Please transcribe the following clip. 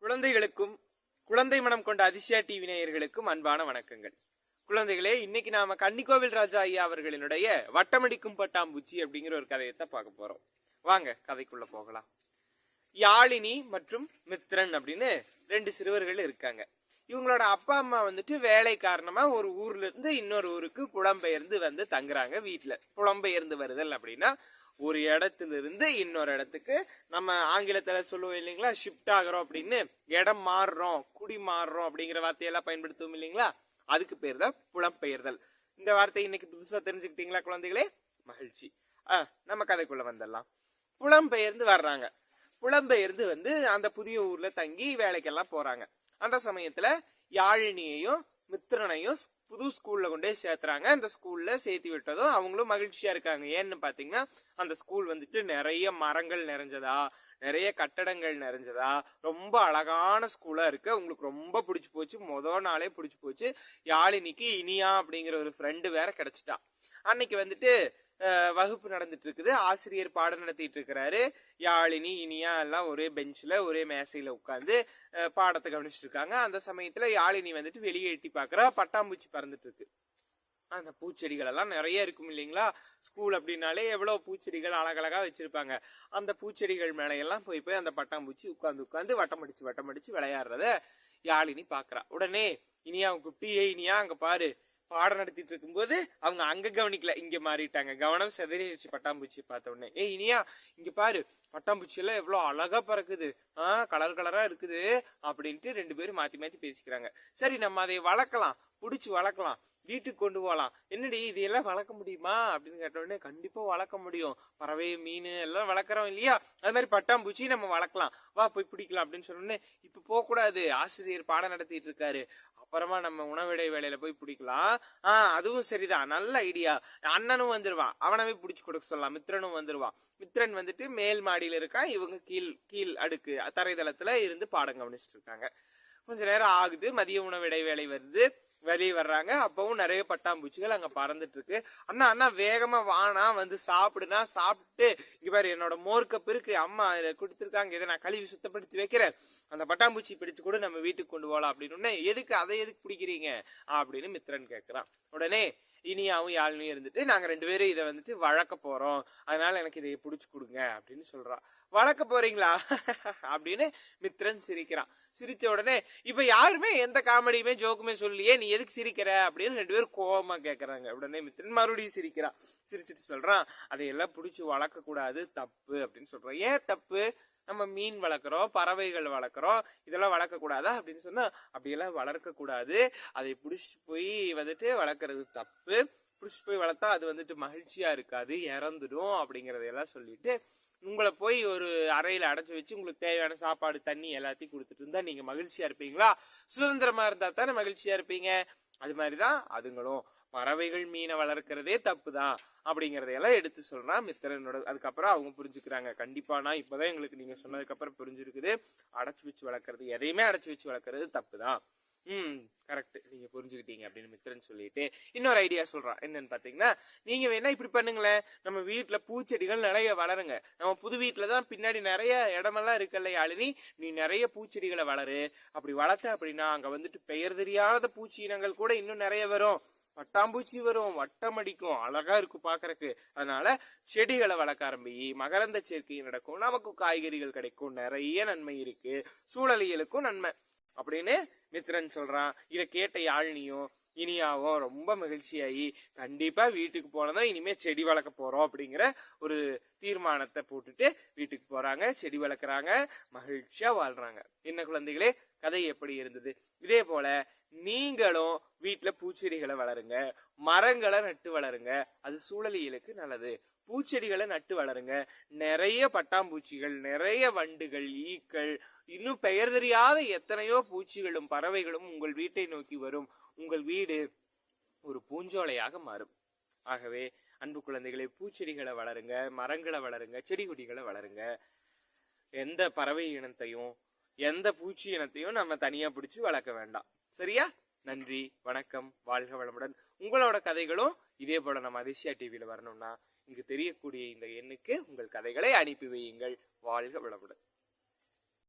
குழந்தைகளுக்கும் குழந்தை மனம் கொண்ட அதிசயா டிவி நேயர்களுக்கும் அன்பான வணக்கங்கள். குழந்தைகளே இன்னைக்கு நாம கன்னிக்கோவில் ராஜா ஐயா அவர்களினுடைய வட்டமடிக்கும் பட்டாம்பூச்சி அப்படிங்கிற ஒரு கதையத்தை பார்க்க போறோம். வாங்க கதைக்குள்ள போகலாம். யாழினி மற்றும் மித்ரன் அப்படின்னு ரெண்டு சிறுவர்கள் இருக்காங்க. இவங்களோட அப்பா அம்மா வந்துட்டு வேலை காரணமா ஒரு ஊர்ல இருந்து இன்னொரு ஊருக்கு புலம்பெயர்ந்து வந்து தங்குறாங்க வீட்டில் புலம்பெயர்ந்து வருதல் அப்படின்னா ஒரு இடத்துல இருந்து இன்னொரு இடத்துக்கு நம்ம ஆங்கிலத்துல சொல்லுவோம் இல்லைங்களா? ஷிஃப்ட் ஆகுறோம் அப்படின்னு இடம் மாறுறோம் குடி மாறுறோம் அப்படிங்கிற வார்த்தையெல்லாம் பயன்படுத்துவோம் இல்லைங்களா? அதுக்கு பேர் தான் புலம்பெயர்தல். இந்த வார்த்தை இன்னைக்கு புதுசாக தெரிஞ்சுக்கிட்டீங்களா குழந்தைகளே? மகிழ்ச்சி. ஆ நம்ம கதைக்குள்ள வந்துடலாம். புலம்பெயர்ந்து வர்றாங்க. புலம்பெயர்ந்து வந்து அந்த புதிய ஊர்ல தங்கி வேலைக்கெல்லாம் போறாங்க. அந்த சமயத்தில் யாழினியையும் மித்திரனையும் புது ஸ்கூலில் கொண்டு போய் சேர்த்துறாங்க. அந்த ஸ்கூலில் சேர்த்து விட்டதும் அவங்களும் மகிழ்ச்சியாக இருக்காங்க. ஏன்னு பார்த்தீங்கன்னா அந்த ஸ்கூல் வந்துட்டு நிறைய மரங்கள் நிறைஞ்சதா நிறைய கட்டடங்கள் நிறைஞ்சதா ரொம்ப அழகான ஸ்கூலாக இருக்குது உங்களுக்கு ரொம்ப பிடிச்சி போச்சு. மொதல் நாளே பிடிச்சி போச்சு. யாழினிக்கு இனியா அப்படிங்கிற ஒரு ஃப்ரெண்டு வேற கிடச்சிட்டா. அன்னைக்கு வந்துட்டு வகுப்பு நடந்துட்டு இருக்குது ஆசிரியர் பாடம் நடத்திட்டு இருக்கிறாரு யாழினி இனியா எல்லாம் ஒரே பெஞ்சில் ஒரே மேசையில் உட்காந்து பாடத்தை கவனிச்சிட்டு இருக்காங்க அந்த சமயத்தில் யாழினி வந்துட்டு வெளியே எட்டி பார்க்குறா பட்டாம்பூச்சி பறந்துட்டு இருக்கு அந்த பூச்செடிகள் எல்லாம் நிறைய இருக்கும் இல்லைங்களா? ஸ்கூல் அப்படின்னாலே எவ்வளோ பூச்செடிகள் அழகழகாக வச்சுருப்பாங்க. அந்த பூச்செடிகள் மேலையெல்லாம் போய் போய் அந்த பட்டாம்பூச்சி உட்காந்து உட்காந்து வட்டம் அடிச்சு வட்டம் அடிச்சு விளையாடுறத யாழினி பார்க்கறா உடனே இனியா குட்டி ஏ இனியா அங்கே பாரு. பாடம் நடத்திட்டு இருக்கும்போது அவங்க அங்க கவனிக்கல. இங்க மாறிட்டாங்க. கவனம் செதறிடுச்சு பட்டாம்பூச்சி பார்த்த உடனே. ஏய் இனியா இங்க பாரு. பட்டாம்பூச்சி எல்லாம் எவ்வளோ அழகா பறக்குது. ஆ கலர் கலரா இருக்குது. அப்படின்ட்டு ரெண்டு பேரும் மாத்தி மாத்தி பேசிக்கிறாங்க. சரி நம்ம அதை வளர்க்கலாம். புடிச்சு வளர்க்கலாம். வீட்டுக்கு கொண்டு போகலாம். என்னடி இதையெல்லாம் வளர்க்க முடியுமா? அப்படின்னு கேட்ட உடனே கண்டிப்பா வளர்க்க முடியும். பறவை மீன் எல்லாம் வளர்க்குறோம் இல்லையா? அது மாதிரி பட்டாம்பூச்சி நம்ம வளர்க்கலாம். வா போய் பிடிக்கலாம். அப்படின்னு சொன்ன உடனே இப்ப போக கூடாது ஆசிரியர் பாடம் நடத்திட்டு இருக்காரு. அப்புறமா நம்ம உணவிடை வேலையில போய் பிடிக்கலாம். ஆ அதுவும் சரிதான். நல்ல ஐடியா அண்ணனும் வந்துருவான். அவனவே பிடிச்சி கொடுக்க சொல்லலாம். மித்ரனும் வந்துருவான். மித்ரன் வந்துட்டு மேல் மாடியில் இருக்கான். இவங்க கீழ் கீழ் அடுக்கு தரைதளத்துல இருந்து பாடம் கவனிச்சுட்டு இருக்காங்க கொஞ்ச நேரம் ஆகுது. மதிய உணவு இடைவேளை வருது. வெளியே வர்றாங்க. அப்பவும் நிறைய பட்டாம்பூச்சிகள் அங்க பறந்துட்டு இருக்கு அண்ணா அண்ணா வேகமா வானா வந்து சாப்பிடுனா சாப்பிட்டு இங்க பாரு என்னோட மோர்க்கப் இருக்கு. அம்மா இதை கொடுத்துருக்காங்க. இதை நான் கழுவி சுத்தப்படுத்தி வைக்கிறேன். அந்த பட்டாம்பூச்சி பிடிச்சு கூட நம்ம வீட்டுக்கு கொண்டு போகலாம் அப்படின்னு உடனே எதுக்கு அதை எதுக்கு பிடிக்கிறீங்க? அப்படின்னு மித்ரன் கேட்குறான். உடனே இனியாவும் யாழ்னியும் இருந்துட்டு நாங்க ரெண்டு பேரும் இதை வந்துட்டு வழக்க போறோம். அதனால எனக்கு இதை பிடிச்சி கொடுங்க அப்படின்னு சொல்றான் வளர்க்க போறீங்களா? அப்படின்னு மித்ரன் சிரிக்கிறான். சிரிச்ச உடனே இப்போ யாருமே எந்த காமெடியுமே ஜோக்குமே சொல்லியே நீ எதுக்கு சிரிக்கிற? அப்படின்னு ரெண்டு பேரும் கோபமாக கேட்குறாங்க உடனே மித்திரன் மறுபடியும் சிரிக்கிறான். சிரிச்சிட்டு சொல்கிறான் அதையெல்லாம் பிடிச்சி வளர்க்கக்கூடாது தப்பு அப்படின்னு சொல்கிறான் ஏன் தப்பு? நம்ம மீன் வளர்க்குறோம் பறவைகள் வளர்க்குறோம் இதெல்லாம் வளர்க்கக்கூடாதா அப்படின்னு சொன்னால் அப்படியெல்லாம் வளர்க்கக்கூடாது அதை பிடிச்சி போய் வந்துட்டு வளர்க்குறது தப்பு. பிடிச்சி போய் வளர்த்தா அது வந்துட்டு மகிழ்ச்சியாக இருக்காது இறந்துடும் அப்படிங்கிறதையெல்லாம் சொல்லிட்டு உங்களை போய் ஒரு அறையில் அடைச்சி வச்சு உங்களுக்கு தேவையான சாப்பாடு தண்ணி எல்லாத்தையும் கொடுத்துட்டு இருந்தால் நீங்கள் மகிழ்ச்சியாக இருப்பீங்களா? சுதந்திரமாக இருந்தால் தானே மகிழ்ச்சியாக இருப்பீங்க? அது மாதிரி தான் அதுங்களும். பறவைகள் மீனை வளர்க்குறதே தப்பு தான் அப்படிங்கிறதையெல்லாம் எடுத்து சொல்கிறான் மித்திரனோட அதுக்கப்புறம் அவங்க புரிஞ்சுக்கிறாங்க. கண்டிப்பானா இப்பதான் எங்களுக்கு நீங்கள் சொன்னதுக்கப்புறம் புரிஞ்சிருக்குது. அடைச்சி வச்சு வளர்க்குறது எதையுமே அடைச்சி வச்சு வளர்க்குறது தப்பு தான் ம் கரெக்ட் நீங்கள் புரிஞ்சுக்கிட்டீங்க அப்படின்னு மித்திரன் சொல்லிட்டு இன்னொரு ஐடியா சொல்கிறான் என்னன்னு பார்த்தீங்கன்னா நீங்கள் வேணால் இப்படி பண்ணுங்களேன். நம்ம வீட்டில் பூச்செடிகள் நிறைய வளருங்க. நம்ம புது வீட்டில் தான் பின்னாடி நிறைய இடமெல்லாம் இருக்குல்ல யாழினி நீ நிறைய பூச்செடிகளை வளரு. அப்படி வளர்த்த அப்படின்னா அங்கே வந்துட்டு பெயர் தெரியாத பூச்சி இனங்கள் கூட இன்னும் நிறைய வரும். பட்டாம்பூச்சி வரும் வட்டம் அடிக்கும் அழகா இருக்கும் பார்க்குறக்கு அதனால செடிகளை வளர்க்க ஆரம்பி மகரந்த சேர்க்கை நடக்கும் நமக்கும் காய்கறிகள் கிடைக்கும் நிறைய நன்மை இருக்கு சூழலியலுக்கும் நன்மை. அப்படின்னு மித்ரன் சொல்றான். இதை கேட்ட யாழ்னியும் இனியாவும் ரொம்ப மகிழ்ச்சியாகி கண்டிப்பாக வீட்டுக்கு போனதும் இனிமேல் செடி வளர்க்க போகிறோம் அப்படிங்கிற ஒரு தீர்மானத்தை போட்டுட்டு வீட்டுக்கு போகிறாங்க செடி வளர்க்குறாங்க மகிழ்ச்சியாக வாழ்கிறாங்க என்ன குழந்தைகளே கதை எப்படி இருந்தது? இதே போல் நீங்களும் வீட்டில் பூச்செடிகளை வளருங்க மரங்களை நட்டு வளருங்க அது சூழலியலுக்கு நல்லது. பூச்செடிகளை நட்டு வளருங்க. நிறைய பட்டாம்பூச்சிகள் நிறைய வண்டுகள் ஈக்கள் இன்னும் பெயர் தெரியாத எத்தனையோ பூச்சிகளும் பறவைகளும் உங்கள் வீட்டை நோக்கி வரும். உங்கள் வீடு ஒரு பூஞ்சோலையாக மாறும். ஆகவே அன்பு குழந்தைகளை பூச்செடிகளை வளருங்க மரங்களை வளருங்க செடி கொடிகளை வளருங்க. எந்த பறவை இனத்தையும் எந்த பூச்சி இனத்தையும் நம்ம தனியா பிடிச்சி வளர்க்க வேண்டாம். சரியா? நன்றி வணக்கம் வாழ்க வளமுடன். உங்களோட கதைகளும் இதே போல நம்ம அதிசயா டிவியில வரணும்னா இங்கு தெரியக்கூடிய இந்த எண்ணுக்கு உங்கள் கதைகளை அனுப்பி வையுங்கள். வாழ்க வளமுடன்.